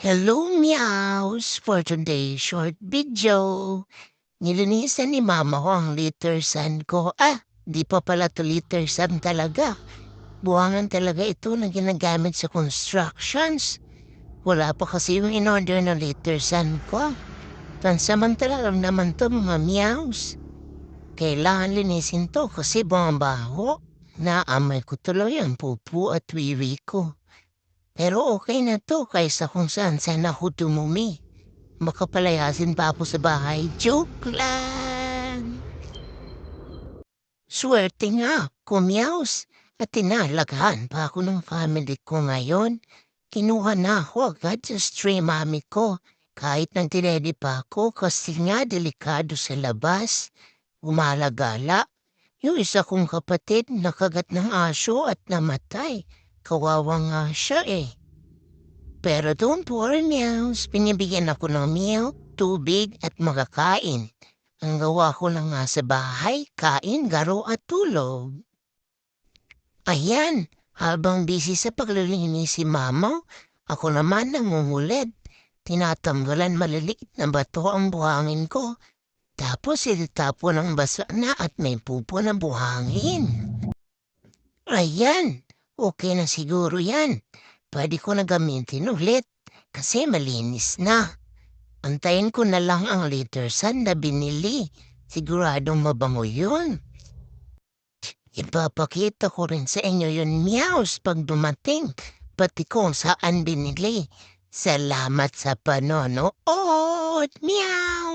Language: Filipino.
Hello, meows! For today's short video, nilinisan ni mama ko ang litter sand ko. Ah, di pa pala to litter sand talaga. Buwangan talaga ito na ginagamit sa constructions. Wala pa kasi yung in-order na litter sand ko. Pansamantala lang naman to mga meows. Kailangan linisin to kasi bumabaho. Naamoy ko tuloy ang pupu at wiwi ko. Pero okay na to kaysa kung saan saan ako tumumi. Makapalayasin pa ako sa bahay. Joke lang! Swerte nga, kumyaws. At tinalagahan pa ako ng family ko ngayon. Kinuha na ako agad sa stray mami ko. Kahit nang tinedi pa ako kasi nga delikado sa labas. Umalagala. Yung isa kong kapatid nakagat ng aso at namatay. Kawawa nga siya eh. Pero don't worry, meows. Pinibigyan ako ng meal, tubig at makakain. Ang gawa ko lang nga sa bahay, kain, garo at tulog. Ayan, habang busy sa paglilinis si mama, ako naman nangungulid. Tinatanggalan maliliit na bato ang buhangin ko. Tapos ilitapo ng basa na at may pupo na buhangin. Ayan, okay na siguro yan. Pwede ko na gamitin ulit kasi malinis na. Antayin ko na lang ang litter sand na binili. Siguradong mabango yun. Ipapakita ko rin sa inyo yun meows pag dumating. Pati kung saan binili. Salamat sa panonood. Meow.